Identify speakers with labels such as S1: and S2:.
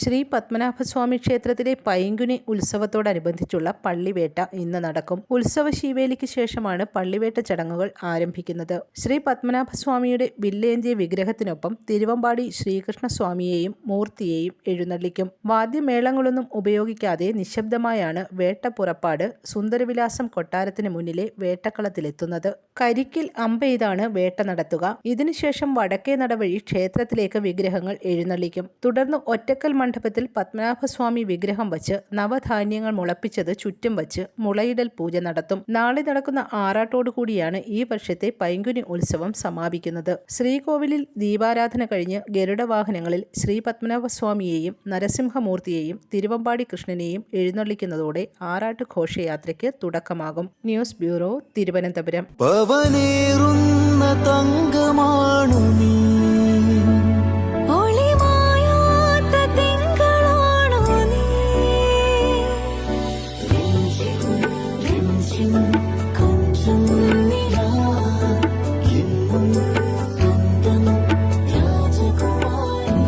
S1: ശ്രീ പത്മനാഭസ്വാമി ക്ഷേത്രത്തിലെ പൈങ്കുനി ഉത്സവത്തോടനുബന്ധിച്ചുള്ള പള്ളിവേട്ട ഇന്ന് നടക്കും. ഉത്സവ ശീവേലിക്ക് ശേഷമാണ് പള്ളിവേട്ട ചടങ്ങുകൾ ആരംഭിക്കുന്നത്. ശ്രീ പത്മനാഭസ്വാമിയുടെ വില്ലേന്തിയ വിഗ്രഹത്തിനൊപ്പം തിരുവമ്പാടി ശ്രീകൃഷ്ണസ്വാമിയെയും മൂർത്തിയെയും എഴുന്നള്ളിക്കും. വാദ്യമേളങ്ങളൊന്നും ഉപയോഗിക്കാതെ നിശബ്ദമായാണ് വേട്ട പുറപ്പാട് സുന്ദരവിലാസം കൊട്ടാരത്തിന് മുന്നിലെ വേട്ടക്കളത്തിലെത്തുന്നത്. കരിക്കിൽ അമ്പെയ്താണ് വേട്ട നടത്തുക. ഇതിനുശേഷം വടക്കേ നടവഴി ക്ഷേത്രത്തിലേക്ക് വിഗ്രഹങ്ങൾ എഴുന്നള്ളിക്കും. തുടർന്ന് ഒറ്റക്കൽ മണ്ഡപത്തിൽ പത്മനാഭസ്വാമി വിഗ്രഹം വച്ച് നവധാന്യങ്ങൾ മുളപ്പിച്ചത് ചുറ്റും വച്ച് മുളയിടൽ പൂജ നടത്തും. നാളെ നടക്കുന്ന ആറാട്ടോടു കൂടിയാണ് ഈ വർഷത്തെ പൈങ്കുനി ഉത്സവം സമാപിക്കുന്നത്. ശ്രീകോവിലിൽ ദീപാരാധന കഴിഞ്ഞ് ഗരുഡവാഹനങ്ങളിൽ ശ്രീ പത്മനാഭസ്വാമിയെയും നരസിംഹമൂർത്തിയെയും തിരുവമ്പാടി കൃഷ്ണനെയും എഴുന്നള്ളിക്കുന്നതോടെ ആറാട്ട് ഘോഷയാത്രയ്ക്ക് തുടക്കമാകും.
S2: News bureau Thiruvananthapuram. രാജകുമാരി